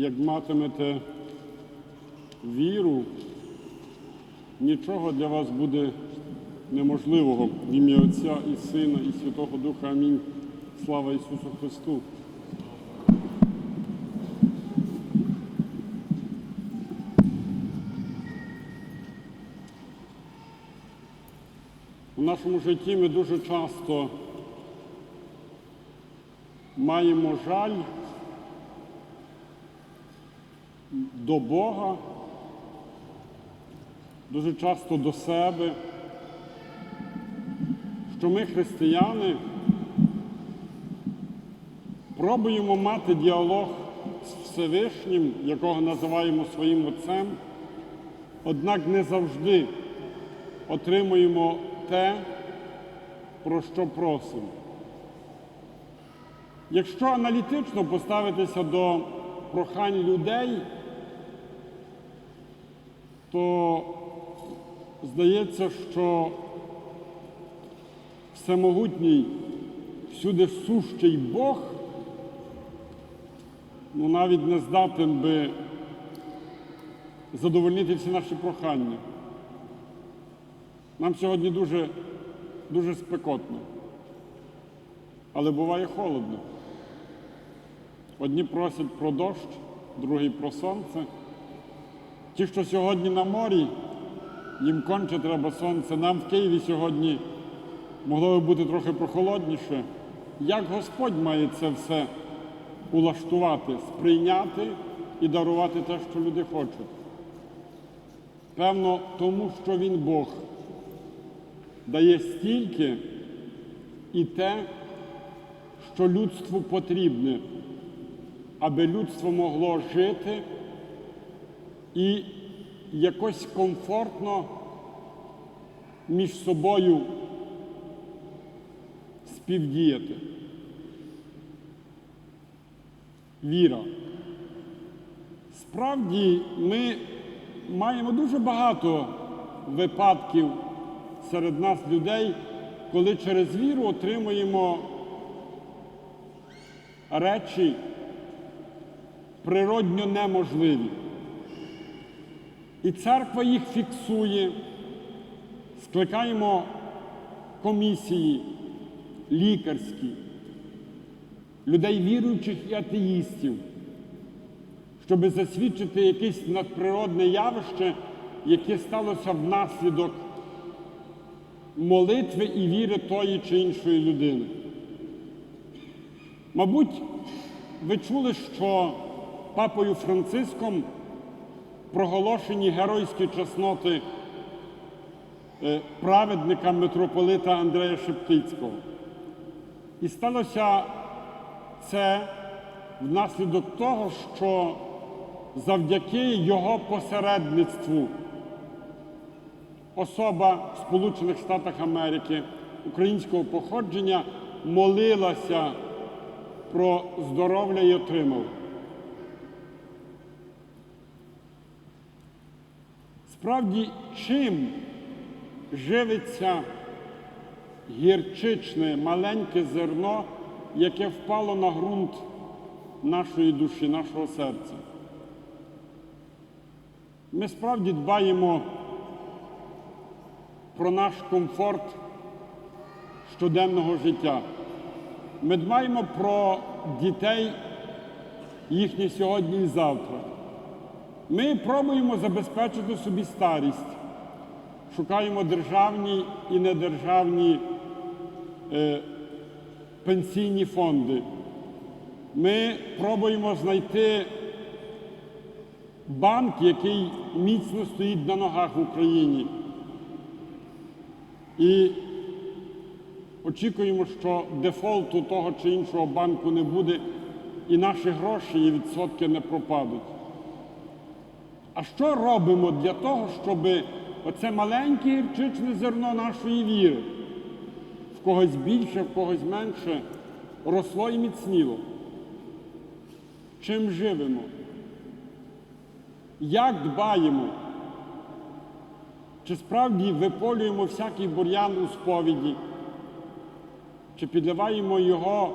як матимете віру, нічого для вас буде неможливого. В ім'я Отця і Сина, і Святого Духа. Амінь. Слава Ісусу Христу. У нашому житті ми дуже часто маємо жаль до Бога, дуже часто до себе, що ми, християни, пробуємо мати діалог з Всевишнім, якого називаємо своїм Отцем, однак не завжди отримуємо те, про що просимо. Якщо аналітично поставитися до прохань людей, то здається, що всемогутній, всюди сущий Бог ну, навіть не здатен би задовольнити всі наші прохання. Нам сьогодні дуже, дуже спекотно, але буває холодно. Одні просять про дощ, другі про сонце. Ті, що сьогодні на морі, їм конче треба сонце. Нам в Києві сьогодні могло би бути трохи прохолодніше. Як Господь має це все улаштувати, сприйняти і дарувати те, що люди хочуть? Певно, тому що Він Бог дає стільки і те, що людству потрібне, аби людство могло жити і якось комфортно між собою співдіяти. Віра. Справді ми маємо дуже багато випадків серед нас людей, коли через віру отримуємо речі природньо неможливі. І церква їх фіксує, скликаємо комісії лікарські, людей віруючих і атеїстів, щоб засвідчити якесь надприродне явище, яке сталося внаслідок молитви і віри тої чи іншої людини. Мабуть, ви чули, що папою Франциском проголошені геройські чесноти е, праведника митрополита Андрея Шептицького. І сталося це внаслідок того, що завдяки його посередництву особа в Сполучених Штатах Америки українського походження молилася про здоров'я і отримала. Справді, чим живиться гірчичне маленьке зерно, яке впало на ґрунт нашої душі, нашого серця? Ми справді дбаємо про наш комфорт щоденного життя. Ми дбаємо про дітей їхнє сьогодні і завтра. Ми пробуємо забезпечити собі старість, шукаємо державні і недержавні е, пенсійні фонди. Ми пробуємо знайти банк, який міцно стоїть на ногах в Україні. І очікуємо, що дефолту того чи іншого банку не буде, і наші гроші і відсотки не пропадуть. А що робимо для того, щоб оце маленьке гірчичне зерно нашої віри, в когось більше, в когось менше, росло і міцніло? Чим живемо? Як дбаємо? Чи справді виполюємо всякий бур'ян у сповіді? Чи підливаємо його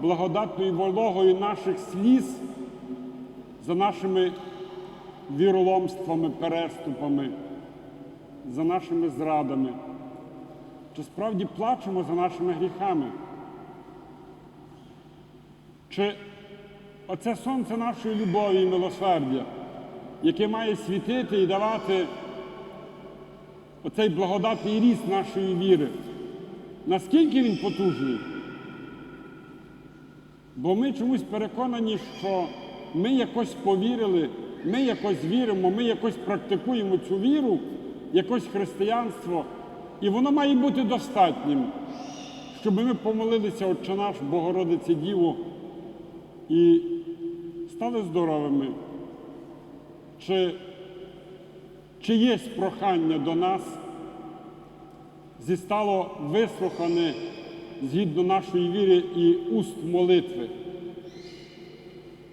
благодатною вологою наших сліз за нашими віроломствами, переступами, за нашими зрадами? Чи справді плачемо за нашими гріхами? Чи оце сонце нашої любові і милосердя, яке має світити і давати оцей благодатний ріст нашої віри? Наскільки він потужний? Бо ми чомусь переконані, що ми якось повірили, ми якось віримо, ми якось практикуємо цю віру, якось християнство, і воно має бути достатнім, щоб ми помолилися Отче наш, Богородиці Діву, і стали здоровими. Чи, чи є прохання до нас, зістало вислухане згідно нашої віри і уст молитви.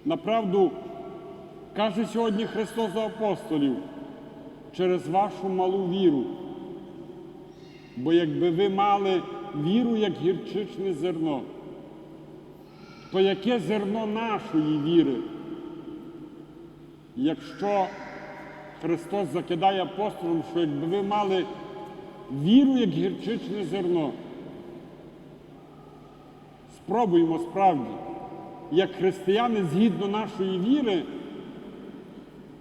Направду, каже сьогодні Христос до апостолів, через вашу малу віру. Бо якби ви мали віру, як гірчичне зерно, то яке зерно нашої віри? Якщо Христос закидає апостолам, що якби ви мали віру, як гірчичне зерно, спробуємо справді, як християни згідно нашої віри,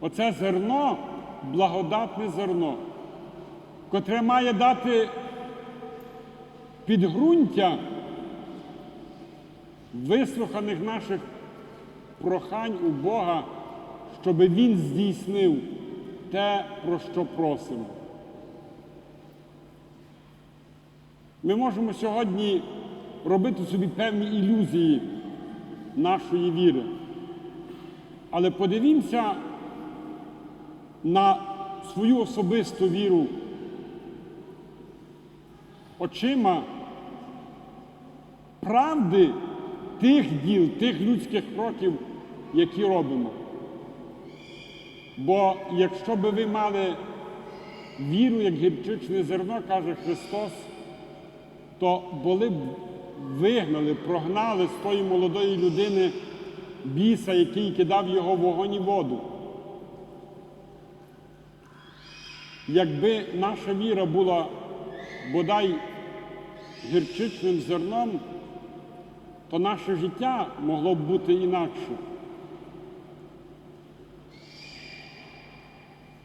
оце зерно благодатне зерно, котре має дати підґрунтя вислуханих наших прохань у Бога, щоб Він здійснив те, про що просимо. Ми можемо сьогодні робити собі певні ілюзії нашої віри. Але подивімося на свою особисту віру очима правди тих діл, тих людських кроків, які робимо. Бо якщо би ви мали віру, як гірчичне зерно, каже Христос, то були б вигнали, прогнали з тої молодої людини біса, який кидав його в вогонь і воду. Якби наша віра була бодай гірчичним зерном, то наше життя могло б бути інакше.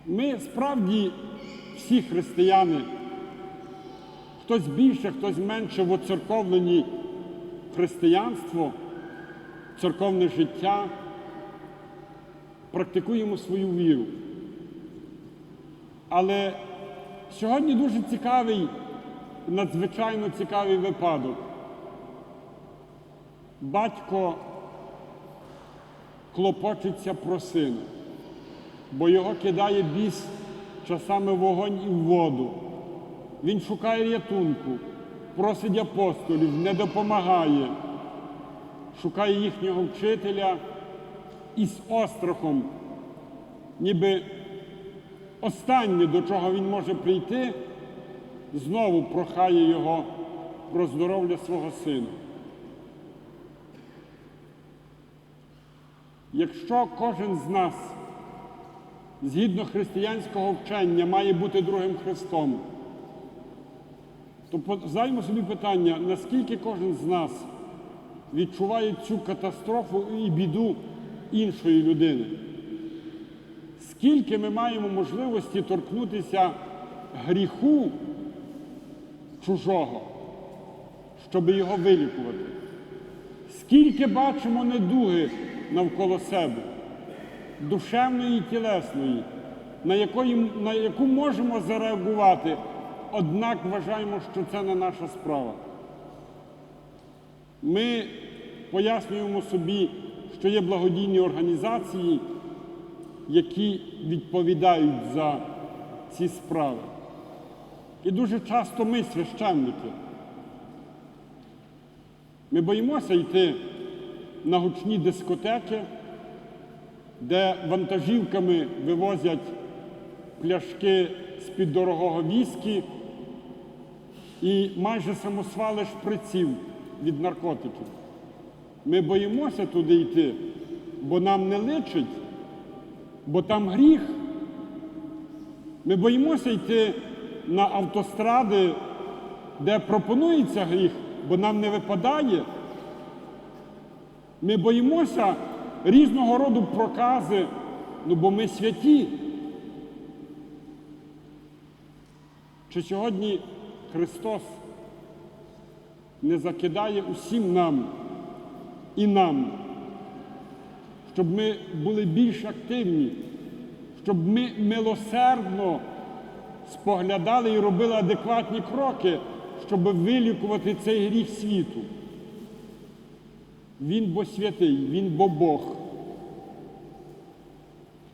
Ми справді всі християни, хтось більше, хтось менше в християнство, церковне життя, практикуємо свою віру. Але сьогодні дуже цікавий, надзвичайно цікавий випадок. Батько клопочеться про сина, бо його кидає біс часами вогонь і в воду. Він шукає рятунку, просить апостолів, не допомагає, шукає їхнього вчителя і з острахом, ніби останнє, до чого він може прийти, знову прохає його про здоров'я свого сина. Якщо кожен з нас, згідно християнського вчення, має бути другим Христом, то задаймо собі питання, наскільки кожен з нас відчуває цю катастрофу і біду іншої людини? Скільки ми маємо можливості торкнутися гріху чужого, щоб його вилікувати? Скільки бачимо недуги навколо себе, душевної і тілесної, на, якої, на яку можемо зареагувати, однак вважаємо, що це не наша справа. Ми пояснюємо собі, що є благодійні організації, які відповідають за ці справи. І дуже часто ми, священники, ми боїмося йти на гучні дискотеки, де вантажівками вивозять пляшки з-під дорогого віскі і майже самосвали шприців від наркотиків. Ми боїмося туди йти, бо нам не личить бо там гріх. Ми боїмося йти на автостради, де пропонується гріх, бо нам не випадає. Ми боїмося різного роду прокази, ну бо ми святі. Чи сьогодні Христос не закидає усім нам і нам, щоб ми були більш активні, щоб ми милосердно споглядали і робили адекватні кроки, щоб вилікувати цей гріх світу. Він бо святий, він бо Бог.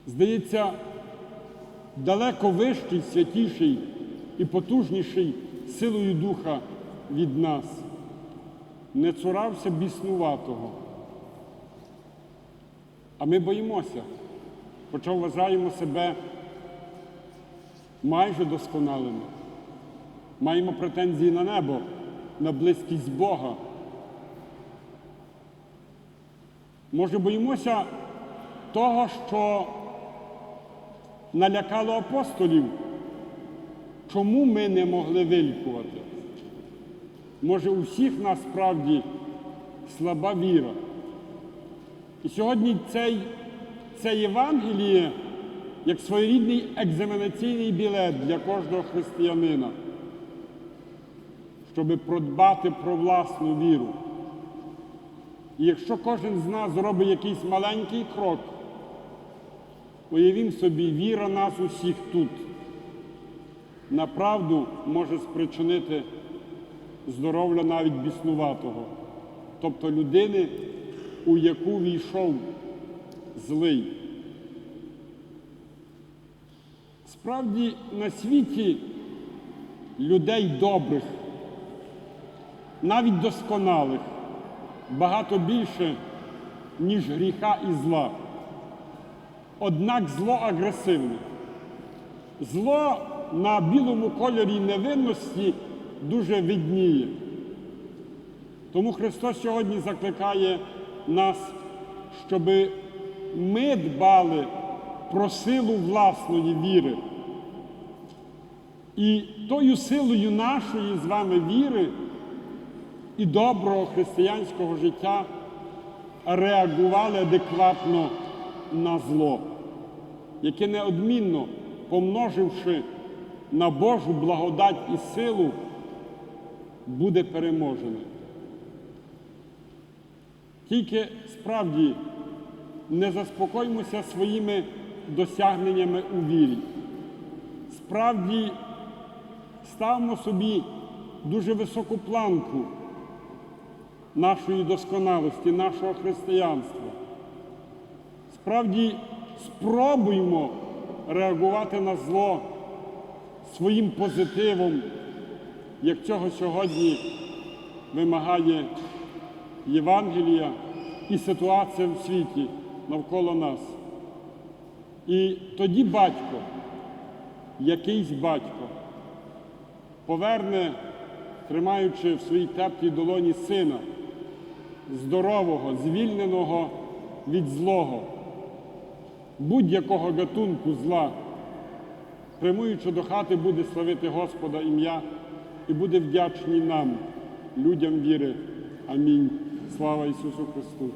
Здається, далеко вищий, святіший і потужніший силою Духа від нас. Не цурався біснуватого. А ми боїмося, хоча вважаємо себе майже досконалими. Маємо претензії на небо, на близькість Бога. Може, боїмося того, що налякало апостолів, чому ми не могли вилікувати? Може, у всіх нас справді слаба віра. І сьогодні цей, це Євангеліє як своєрідний екзаменаційний білет для кожного християнина, щоб продбати про власну віру. І якщо кожен з нас зробить якийсь маленький крок, уявім собі, віра нас усіх тут направду може спричинити здоров'я навіть біснуватого, тобто людини, у яку війшов злий. Справді на світі людей добрих, навіть досконалих, багато більше, ніж гріха і зла. Однак зло агресивне. Зло на білому кольорі невинності дуже видніє. Тому Христос сьогодні закликає нас, щоб ми дбали про силу власної віри. І тою силою нашої з вами віри і доброго християнського життя реагували адекватно на зло, яке неодмінно, помноживши на Божу благодать і силу, буде переможене. Тільки справді не заспокоїмося своїми досягненнями у вірі. Справді ставимо собі дуже високу планку нашої досконалості, нашого християнства. Справді спробуємо реагувати на зло своїм позитивом, як цього сьогодні вимагає Євангелія і ситуація в світі навколо нас. І тоді батько, якийсь батько, поверне, тримаючи в своїй теплій долоні сина, здорового, звільненого від злого, будь-якого гатунку зла, прямуючи до хати, буде славити Господа ім'я і буде вдячний нам, людям віри. Амінь. Слава Ісусу Христу!